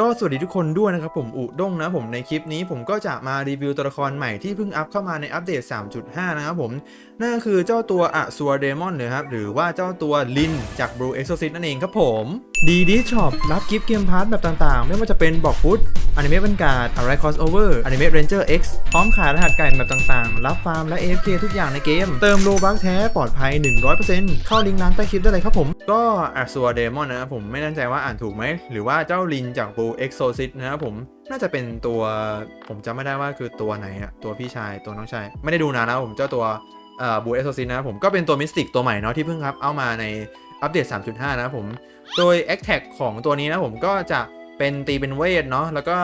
ก็สวัสดีทุกคนด้วยนะครับผมอุด้งนะผมในคลิปนี้ผมก็จะมารีวิวตัวละครใหม่ที่เพิ่งอัพเข้ามาในอัปเดต 3.5 นะครับผม นั่นก็คือเจ้าตัวอะซัวเดมอนนะครับหรือว่าเจ้าตัวลินจาก Blue Exorcist นั่นเองครับผมดีดีช็อปรับกิฟต์เกมพาร์ทแบบต่างๆ ไม่ว่าจะเป็นบอกฟุตอนิเมะบันการ์ดอะไรคอสโอเวอร์อนิเมะเรนเจอร์ X พร้อมขายรหัสไก่แบบต่างๆ รับฟาร์มและ AFK ทุกอย่างในเกม เติมโลบัคแท้ปลอดภัย 100%เข้าลิงก์ร้านใต้คลิปได้เลยครับผม ก็อะซัวเดมอนนะครับผมไม่แน่ใจว่าอ่านถูกไหมหรือว่าเจ้าลินจาก Blue Exorcist นะครับผมน่าจะเป็นตัวผมจำไม่ได้ว่าคือตัวไหนอะตัวพี่ชายตัวน้องชาย ไม่ได้ดูนานนะผมเจ้าตัวเอ่อ Blue Exorcist นะผมก็เป็นตัวมิสติกตัวใหม่เนาะที่เพิ่งครับเอามาในอัปเดต 3.5 นะครับผมโดย a c t a c ของตัวนี้นะผมก็จะเป็นตีเป็นเวทเนาะแล้วก็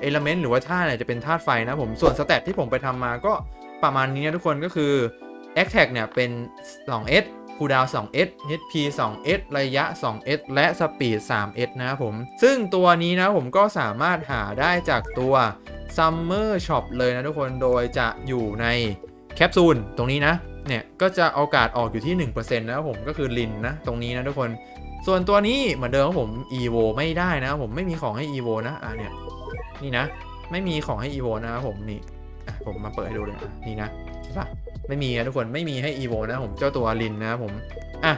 เอลเมนต์หรือว่าธาตุเนี่ยจะเป็นธาตุไฟนะผมส่วนสเตตที่ผมไปทำมาก็ประมาณนี้นะทุกคนก็คือ a c t a c เนี่ยเป็น 2S คูดาว 2S HP 2S ระยะ 2S และสปีด 3S นะครับผม ซึ่งตัวนี้นะผมก็สามารถหาได้จากตัว Summer Shop เลยนะทุกคน โดยจะอยู่ในแคปซูลตรงนี้นะ เนี่ย ก็จะโอกาสออกอยู่ที่ 1%นะครับผมก็คือลินนะ ตรงนี้นะทุกคน ส่วนตัวนี้เหมือนเดิมครับผม evo ไม่ได้นะผมไม่มีของให้ evo นะอะเนี่ยนี่นะ ไม่มีของให้ evo นะครับผมนี่ผมมาเปิดให้ดูเลยอะนี่นะใช่ปะ ไม่มีนะทุกคนไม่มีให้ evo นะผมเจ้าตัวลินนะครับผมอะ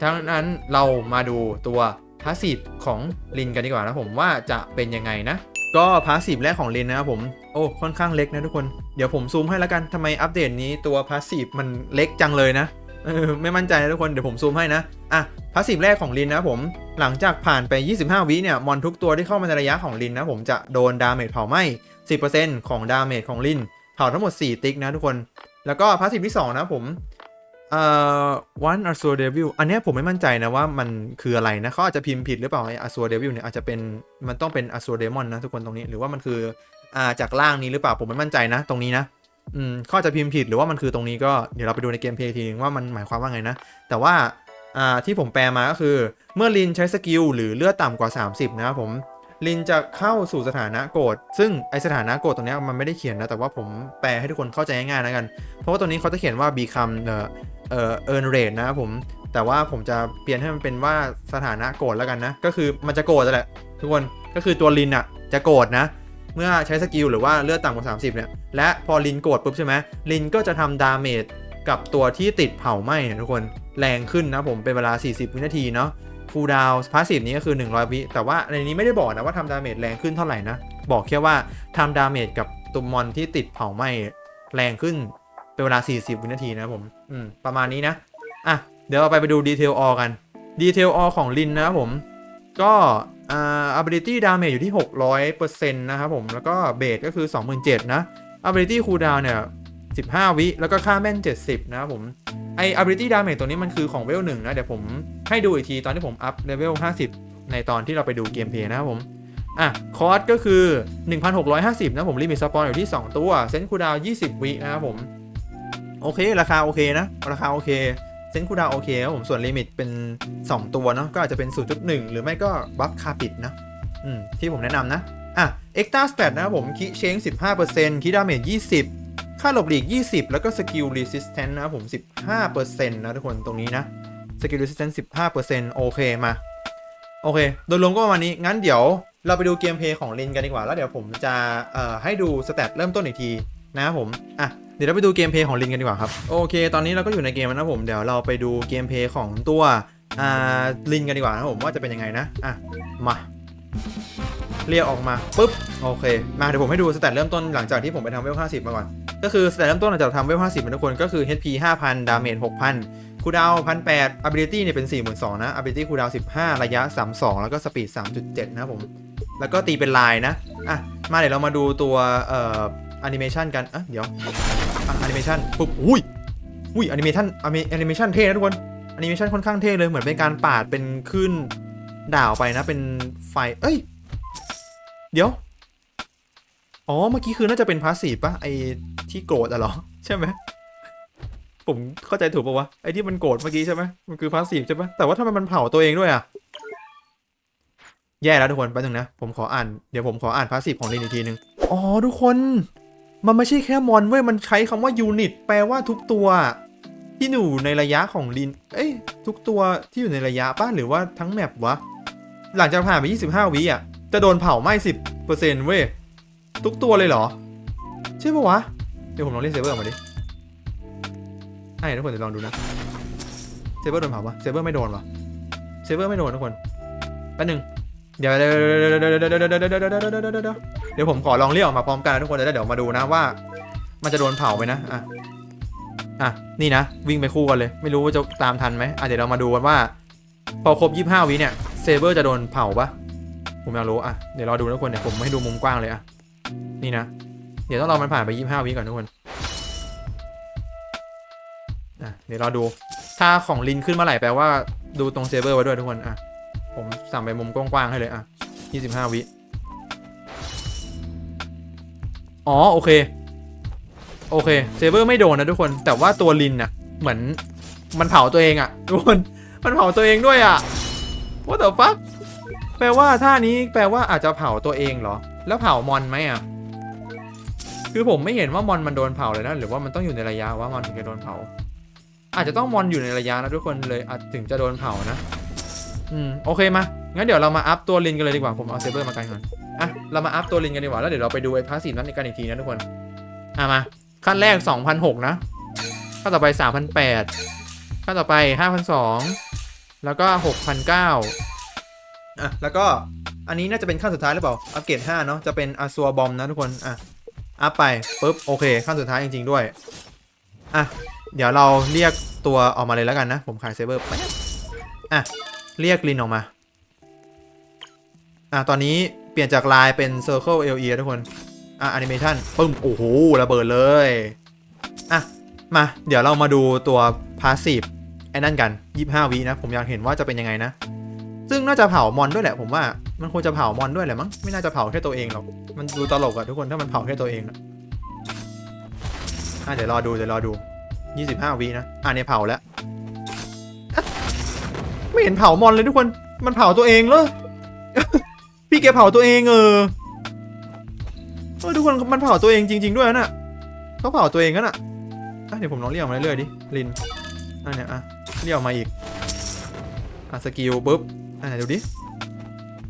ทั้งนั้นเรามาดูตัวพาสซีฟของลินกันดีกว่านะผมว่าจะเป็นยังไงนะ ก็พาสซีฟแรกของลินนะครับผมโอ้ค่อนข้างเล็กนะทุกคนเดี๋ยวผมซูมให้แล้วกันทำไมอัปเดตนี้ตัวพาสซีฟมันเล็กจังเลยนะออไม่มั่นใจนะทุกคนเดี๋ยวผมซูมให้นะอะพาสซีฟแรกของลินนะผมหลังจากผ่านไป 25 วิเนี่ยมอนทุกตัวที่เข้ามาในระยะของลินนะผมจะโดนดาเมจเผาไหม้10%ของดาเมจของลินเผาทั้งหมด 4 ติ๊กนะทุกคน แล้วก็พาสซีฟที่ 2 นะผมเอ่อ one a s u r devil อันนี้ผมไม่มั่นใจนะว่ามันคืออะไรนะเขาอาจจะพิมพ์ผิดหรือเปล่าไอ้ a s u r devil เนี่ยอาจจะเป็นมันต้องเป็น a s u r demon นะทุกคนตรงนี้หรือว่ามันคืออ่าจากล่างนี้หรือเปล่าผมไม่มั่นใจนะ ตรงนี้นะอืมเขาอาจจะพิมพ์ผิดหรือว่ามันคือตรงนี้ก็เดี๋ยวเราไปดูในเกมเพลย์ทีนึงว่ามันหมายความว่าไงนะ แต่ว่าอ่าที่ผมแปลมาก็คือ เมื่อลินใช้สกิลหรือเลือดต่ำกว่า 30 นะครับผม ลินจะเข้าสู่สถานะโกรธซึ่งไอสถานะโกรธตรงนี้มันไม่ได้เขียนนะ แต่ว่าผมแปลให้ทุกคนเข้าใจง่ายๆนะกัน เพราะว่าตัวนี้เขาจะเขียนว่า become เอ่อเอ่อ earn rate นะครับผม แต่ว่าผมจะเปลี่ยนให้มันเป็นว่าสถานะโกรธแล้วกันนะ ก็คือมันจะโกรธแหละ ทุกคน ก็คือตัวลินอะจะโกรธนะ เมื่อใช้สกิลหรือว่าเลือดต่ำกว่า 30 เนี่ย และพอลินโกรธปุ๊บใช่ไหมลินก็จะทำดาเมจกับตัวที่ติดเผาไหม้ทุกคนแรงขึ้นนะผมเป็นเวลา 40 วินาทีเนาะ คูลดาวน์พาสซีฟนี้ก็คือ 100 วิ แต่ว่าในนี้ไม่ได้บอกนะว่าทำดาเมจแรงขึ้นเท่าไหร่นะ บอกแค่ว่าทำดาเมจกับตัวมอนที่ติดเผาไหม้แรงขึ้นเป็นเวลา 40 วินาทีนะผม อืม ประมาณนี้นะ อะ เดี๋ยวเราไปไปดูดีเทลออกัน ดีเทลออของลินนะครับผม ก็อ่า ability damage อยู่ที่ 600%นะครับผม แล้วก็เบสก็คือ 27,000นะ ability cooldown เนี่ย 15 วิ แล้วก็ค่าแม่น 70 นะครับผม ไอ ability damage ตัวนี้มันคือของเวลหนึ่งนะ เดี๋ยวผมให้ดูอีกทีตอนที่ผมอัพเลเวล50 ในตอนที่เราไปดูเกมเพย์นะครับผม อะ คอร์สก็คือ 1,650 นะผมลิมิตสปอนอยู่ที่ 2 ตัว เซนคูดาว 20 วินะครับผม โอเค ราคาโอเคนะ ราคาโอเค เซนคูดาวโอเคครับผมส่วนลิมิตเป็น 2 ตัวเนาะก็อาจจะเป็น 0.1 หรือไม่ก็บัฟคาปิดนะอืมที่ผมแนะนำนะ อะเอ็กตาสเตตนะครับผมคิเชง15%คิดาเมจ20 ค่าหลบหลีก 20 แล้วก็สกิล resistance นะครับผม 15%นะทุกคนตรงนี้นะสกิล resistance 15%โอเคมา โอเค โดยรวมก็ประมาณนี้ งั้นเดี๋ยวเราไปดูเกมเพย์ของลินกันดีกว่า แล้วเดี๋ยวผมจะเอ่อให้ดูสเตตเริ่มต้นอีกทีนะครับผมอะเดี๋ยวเราไปดูเกมเพย์ของลินกันดีกว่าครับ โอเค ตอนนี้เราก็อยู่ในเกมแล้วนะผม เดี๋ยวเราไปดูเกมเพย์ของตัวอ่าลินกันดีกว่านะผมว่าจะเป็นยังไงนะอะมาเรียกออกมาปุ๊บโอเค มาเดี๋ยวผมให้ดูสเตตเริ่มต้นหลังจากที่ผมไปทำเวล50มาก่อน ก็คือสเตตเริ่มต้นหลังจากทำเวล50เป็นทุกคนก็คือ HP 5,000 ดาเมจ6,000คูดาวพันแปด ability เนี่ยเป็น 42,000 นะ ability คูดาว 15 ระยะ 32 แล้วก็สปีด 3.7 นะผม แล้วก็ตีเป็นลายนะ อะ มาเดี๋ยวเรามาดูตัวเอ่อแอนิเมชันกันอะเดี๋ยวอะแอนิเมชันปุ๊บอุ้ยอุ้ยแอนิเมชันแอนิเมชันเท่นะทุกคนแอนิเมชันค่อนข้างเท่เลยเหมือนเป็นการปาดเป็นขึ้นดาวไปนะเป็นไฟเอ้ย เดี๋ยว อ๋อ เมื่อกี้คือน่าจะเป็นพาสซีฟปะไอที่โกรธอะเหรอ ใช่ไหมผมเข้าใจถูกปะวะ ไอที่มันโกรธเมื่อกี้ใช่ไหมมันคือพาสซีฟใช่ปะแต่ว่าทำไมมันเผาตัวเองด้วยอะแย่แล้วทุกคนแป๊บนึงนะ ผมขออ่าน เดี๋ยวผมขออ่านพาสซีฟของลินอีกทีนึง อ๋อ ทุกคน มันไม่ใช่แค่มอนเว้ย มันใช้คำว่ายูนิตแปลว่าทุกตัวที่อยู่ในระยะของลิน เอ้ย ทุกตัวที่อยู่ในระยะป้ะหรือว่าทั้งแมปวะ หลังจากผ่านไป 25 วิอะ จะโดนเผาไหม้สิบเปอร์เซ็นต์เว้ย ทุกตัวเลยเหรอ ใช่ปะวะ เดี๋ยวผมลองเล่นเซเบอร์มาดิให้ทุกคนเดี๋ยวลองดูนะเซเบอร์โดนเผาปะเซเบอร์ไม่โดนปะเซเบอร์ไม่โดนทุกคนแป๊บนึงเดี๋ยวเดี๋ยวเดี๋ยวผมขอลองเรียกออกมาพร้อมกันทุกคนแล้วเดี๋ยวมาดูนะว่า มันจะโดนเผาไหมนะอะอะนี่นะวิ่งไปคู่กันเลย ไม่รู้ว่าจะตามทันไหมอะเดี๋ยวเรามาดูกันว่า พอครบ25วิเนี่ยเซเบอร์จะโดนเผาปะผมอยากรู้อะเดี๋ยวรอดูนะทุกคนเดี๋ยวผมให้ดูมุมกว้างเลยอะ นี่นะ เดี๋ยวต้องรอมันผ่านไป 25 วิก่อนทุกคนอะเดี๋ยวรอดู ถ้าของลินขึ้นเมื่อไหร่แปลว่าดูตรงเซเบอร์ไว้ด้วยทุกคน อะ ผมสั่งไปมุมกว้างๆให้เลย อะ 25 วิ อ๋อ โอเค โอเค เซเบอร์ไม่โดนนะทุกคน แต่ว่าตัวลินน่ะเหมือนมันเผาตัวเองอะทุกคน มันเผาตัวเองด้วยอะ What the fuck แปลว่าท่านี้แปลว่าอาจจะเผาตัวเองเหรอ แล้วเผามอนไหมอะ คือผมไม่เห็นว่ามอนมันโดนเผาเลยนะ หรือว่ามันต้องอยู่ในระยะว่ามอนถึงจะโดนเผา อาจจะต้องมอนอยู่ในระยะนะทุกคนเลยอาจถึงจะโดนเผานะ อืมโอเคมางั้นเดี๋ยวเรามาอัพตัวลินกันเลยดีกว่าผมเอาเซเบอร์มากันก่อนอะเรามาอัพตัวลินกันดีกว่าแล้วเดี๋ยวเราไปดูไอ้พาสซีฟนั้นในกันอีกทีนะทุกคนอะมาขั้นแรก2,006นะขั้นต่อไป3,008ขั้นต่อไป5,002แล้วก็6,009อะแล้วก็ อันนี้น่าจะเป็นขั้นสุดท้ายหรือเปล่า อัปเกรด5เนาะ จะเป็นอาซัวบอมนะทุกคน อะ อัพไปปุ๊บ โอเค ขั้นสุดท้ายจริง ๆ ด้วย อะ เดี๋ยวเราเรียกตัวออกมาเลยแล้วกันนะ ผมขายเซเบอร์ไปบอะ เรียกลินออกมา อะ ตอนนี้เปลี่ยนจากลายเป็น Circle LE ทุกคน อะแอนิเมชันปึ้ม โอ้โห ระเบิดเลย อะ มา เดี๋ยวเรามาดูตัวพาสซีฟไอ้นั่นกัน 25วินะ ผมอยากเห็นว่าจะเป็นยังไงนะ ซึ่งน่าจะเผามอนด้วยแหละผมว่ามันควรจะเผามอนด้วยแหละมั้งไม่น่าจะเผาแค่ตัวเองหรอกมันดูตลกอะทุกคนถ้ามันเผาแค่ตัวเองอะอะเดี๋ยวรอดูเดี๋ยวรอดู 25วินะอะเนี่ยเผาแล้วไม่เห็นเผามอนเลยทุกคนมันเผาตัวเองเลยพี่แกเผาตัวเองเออเออทุกคนมันเผาตัวเองจริง ๆด้วยนะเขาเผาตัวเองกันอะอะเดี๋ยวผมลองเรียกมาเรื่อยๆดิลินอันเนี้ยอะเรียกออกมาอีกอะสกิลปุ๊บ อะไหนดูดิ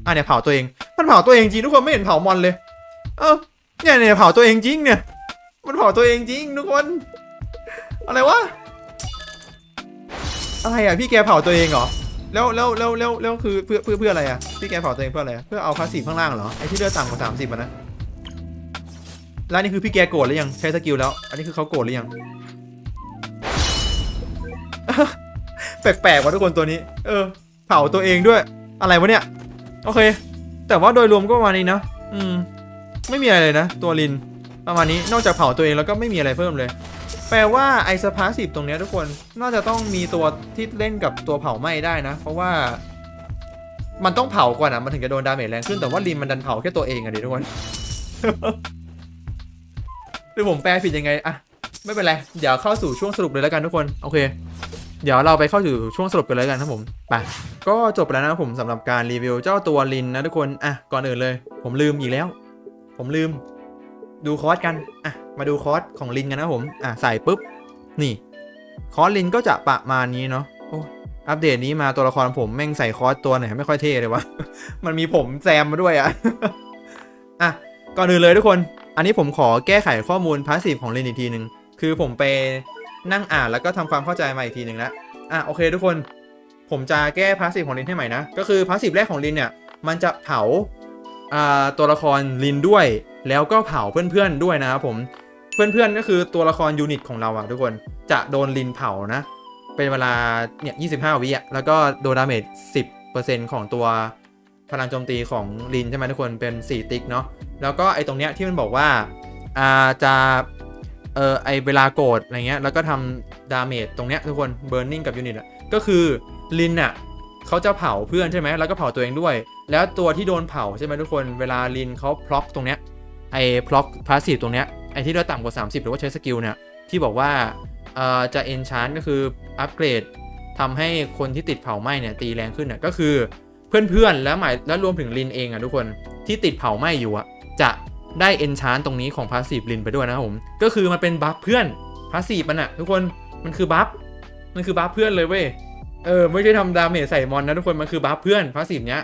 อะเนี่ยเผาตัวเอง มันเผาตัวเองจริงทุกคนไม่เห็นเผามอนเลย เออเนี่ยเนี่ยเผาตัวเองจริงเนี่ย มันเผาตัวเองจริงทุกคน อะไรวะ อะไรอะพี่แกเผาตัวเองเหรอ แล้วแล้วแล้วแล้วแล้วคือเพื่อเพื่อเพื่ออะไรอะ พี่แกเผาตัวเองเพื่ออะไร เพื่อเอาพาสซีฟข้างล่างเหรอ ไอ้ที่เลือดต่ำกว่าสามสิบอะนะ แล้วนี่คือพี่แกโกรธหรือยัง ใช้สกิลแล้ว อันนี้คือเขาโกรธหรือยัง แปลกๆว่ะทุกคนตัวนี้ เออ ผาตัวเองด้วย อะไรวะเนี่ย โอเค แต่ว่าโดยรวมก็ประมาณนี้นะ อืม ไม่มีอะไรเลยนะ ตัวลิน ประมาณนี้ นอกจากเผาตัวเองแล้วก็ไม่มีอะไรเพิ่มเลย แปลว่าไอสพาสิบตรงเนี้ยทุกคน น่าจะต้องมีตัวที่เล่นกับตัวเผาไหม้ได้นะ เพราะว่า มันต้องเผาก่อนนะมันถึงจะโดนดาเมจแรงขึ้น แต่ว่าลินมันดันเผาแค่ตัวเองอะดิทุกคนหรือผมแปลผิดยังไงอะไม่เป็นไร เดี๋ยวเข้าสู่ช่วงสรุปเลยแล้วกันทุกคน โอเค เดี๋ยวเราไปเข้าสู่ช่วงสรุปกันเลยกันครับผมไปก็จบไปแล้วนะครับผมสำหรับการรีวิวเจ้าตัวลินนะทุกคนอะก่อนอื่นเลย ผมลืมอีกแล้ว ผมลืม ดูคอร์สกันอะมาดูคอร์สของลินกันนะผมอะใส่ปุ๊บนี่คอร์สลินก็จะประมาณนี้เนาะโอ้อัปเดตนี้มาตัวละครผมแม่งใส่คอร์สตัวไหนไม่ค่อยเท่เลยวะมันมีผมแซมมาด้วยอะอะก่อนอื่นเลยทุกคน อันนี้ผมขอแก้ไขข้อมูลพาสซีฟของลินอีกทีหนึ่งคือผมไป นั่งอ่านแล้วก็ทำความเข้าใจมาอีกทีหนึ่งแล้วอะโอเคทุกคน ผมจะแก้พาสซีฟของลินให้ใหม่นะ ก็คือพาสซีฟแรกของลินเนี่ย มันจะเผาตัวละครลินด้วย แล้วก็เผาเพื่อนๆด้วยนะครับผมเพื่อนๆก็คือตัวละครยูนิตของเราอะทุกคนจะโดนลินเผานะ เป็นเวลาเนี่ย25วิอะแล้วก็โดนดาเมจ10%ของตัวพลังโจมตีของลินใช่ไหมทุกคนเป็น 4 ติ๊กเนาะแล้วก็ไอ้ตรงเนี้ยที่มันบอกว่าอ่าจะ เออไอเวลาโกรธอะไรเงี้ยแล้วก็ทำดาเมจตรงเนี้ยทุกคนเบิร์นนิ่งกับยูนิตอะก็คือลินอะเขาจะเผาเพื่อนใช่ไหมแล้วก็เผาตัวเองด้วย แล้วตัวที่โดนเผาใช่ไหมทุกคนเวลาลินเขาพล็อกตรงเนี้ยไอพล็อกพาสซีฟตรงเนี้ยไอที่เราต่ำกว่า 30 หรือว่าใช้สกิลเนี่ยที่บอกว่าเอ่อจะเอนชานก็คืออัปเกรดทำให้คนที่ติดเผาไหม้เนี่ยตีแรงขึ้นน่ะก็คือเพื่อนๆ แล้วหมายแล้วรวมถึงลินเองอะทุกคนที่ติดเผาไหม้อยู่อะจะ ได้เอนชานตรงนี้ของพาสซีฟลินไปด้วยนะครับผม ก็คือมันเป็นบัฟเพื่อนพาสซีฟมันอะทุกคนมันคือบัฟมันคือบัฟเพื่อนเลยเว้ยเออไม่ใช่ทำดาเมจใส่มอนนะทุกคนมันคือบัฟเพื่อนพาสซีฟเนี้ย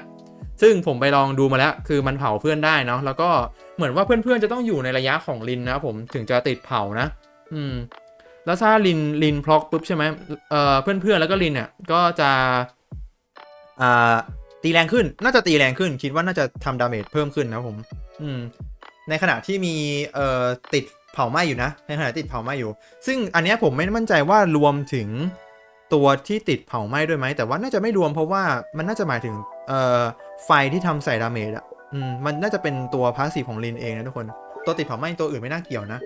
ซึ่งผมไปลองดูมาแล้วคือมันเผาเพื่อนได้เนาะแล้วก็เหมือนว่าเพื่อนๆจะต้องอยู่ในระยะของลินนะผมถึงจะติดเผานะ อืม แล้วถ้าลินลินพล็อกปุ๊บใช่ไหมเอ่อเพื่อนๆแล้วก็ลินเนี่ยก็จะอ่าตีแรงขึ้น น่าจะตีแรงขึ้น คิดว่าน่าจะทำดาเมจเพิ่มขึ้นนะผม อืม ในขณะที่มีเอ่อติดเผาไหม้อยู่นะ ในขณะติดเผาไหม้อยู่ ซึ่งอันนี้ผมไม่มั่นใจว่ารวมถึงตัวที่ติดเผาไหม้ด้วยไหม แต่ว่าน่าจะไม่รวมเพราะว่ามันน่าจะหมายถึงเอ่อไฟที่ทำใส่ดาเมจอะอืมมันน่าจะเป็นตัวพาสซีฟของลินเองนะทุกคน ตัวติดเผาไหม้ตัวอื่นไม่น่าเกี่ยวนะ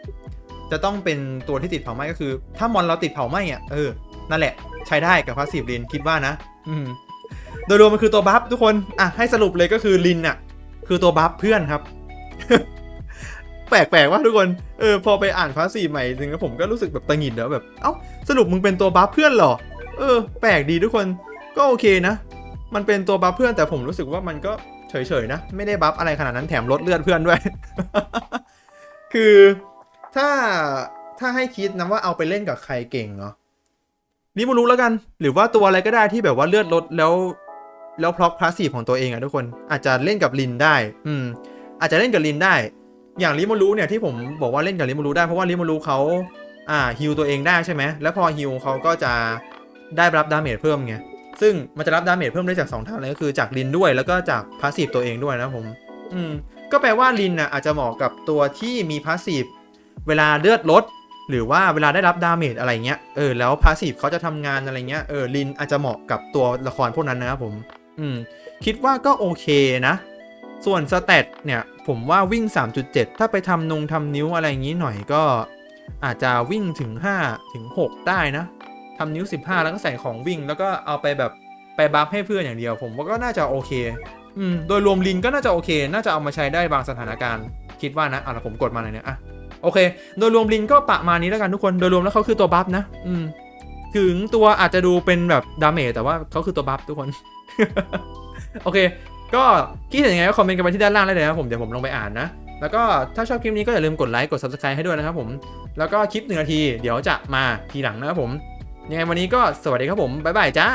จะต้องเป็นตัวที่ติดเผาไหม้ก็คือ ถ้ามอนเราติดเผาไหม้อะเออ นั่นแหละ ใช้ได้กับพาสซีฟลินคิดว่านะ อืม โดยรวมมันคือตัวบัฟทุกคน อะให้สรุปเลยก็คือลินอะคือตัวบัฟเพื่อนครับ แปลกๆว่าทุกคนเออพอไปอ่านพาสีใหม่จริงแล้วผมก็รู้สึกแบบตังหงิดแล้วแบบเอ้าสรุปมึงเป็นตัวบัฟเพื่อนเหรอ เออ แปลกดีทุกคนก็โอเคนะ มันเป็นตัวบัฟเพื่อนแต่ผมรู้สึกว่ามันก็เฉยๆนะ ไม่ได้บัฟอะไรขนาดนั้นแถมลดเลือดเพื่อนด้วย คือถ้าถ้าให้คิดนะว่าเอาไปเล่นกับใครเก่งเนาะนี่มารู้แล้วกัน หรือว่าตัวอะไรก็ได้ที่แบบว่าเลือดลดแล้วแล้วพล็อกพาสซีฟของตัวเองอะทุกคนอาจจะเล่นกับลินได้ อืม อาจจะเล่นกับลินได้ อย่างลิโมรูเนี่ยที่ผมบอกว่าเล่นกับลิโมรูได้เพราะว่าลิโมรูเขาอ่าฮิลตัวเองได้ใช่ไหมแล้วพอฮิลเขาก็จะได้รับดาเมจเพิ่มไงซึ่งมันจะรับดาเมจเพิ่มได้จาก2ทางเลยก็คือจากลินด้วยแล้วก็จากพาสซีฟตัวเองด้วยนะผม อืมก็แปลว่าลินน่ะอาจจะเหมาะกับตัวที่มีพาสซีฟเวลาเลือดลด หรือว่าเวลาได้รับดาเมจอะไรเงี้ยเออแล้วพาสซีฟเขาจะทำงานอะไรเงี้ยเออลินอาจจะเหมาะกับตัวละครพวกนั้นนะครับผม อืมคิดว่าก็โอเคนะ ส่วนสเตตเนี่ยผมว่าวิ่ง 3.7 ถ้าไปทำนงทำนิ้วอะไรอย่างนี้หน่อยก็อาจจะวิ่งถึง 5 ถึง 6 ได้นะทำนิ้ว 15 แล้วก็ใส่ของวิ่ง แล้วก็เอาไปแบบไปบัฟให้เพื่อนอย่างเดียว ผมว่าก็น่าจะโอเคอืมโดยรวมลินก็น่าจะโอเค น่าจะเอามาใช้ได้บางสถานการณ์ คิดว่านะอะแล้วผมกดมาหน่อยเนี่ยอะโอเค โดยรวมลินก็ประมาณนี้แล้วกันทุกคน โดยรวมแล้วเขาคือตัวบัฟนะ อืม ถึงตัวอาจจะดูเป็นแบบดาเมจแต่ว่าเขาคือตัวบัฟทุกคน โอเค ก็คิดเห็นยังไงก็คอมเมนต์กันไปที่ด้านล่างได้เลยนะครับผมเดี๋ยวผมลงไปอ่านนะ แล้วก็ถ้าชอบคลิปนี้ก็อย่าลืมกดไลค์กด subscribe ให้ด้วยนะครับผมแล้วก็คลิปหนึ่งนาทีเดี๋ยวจะมาทีหลังนะครับผม ยังไงวันนี้ก็สวัสดีครับผมบ๊ายบายจ้า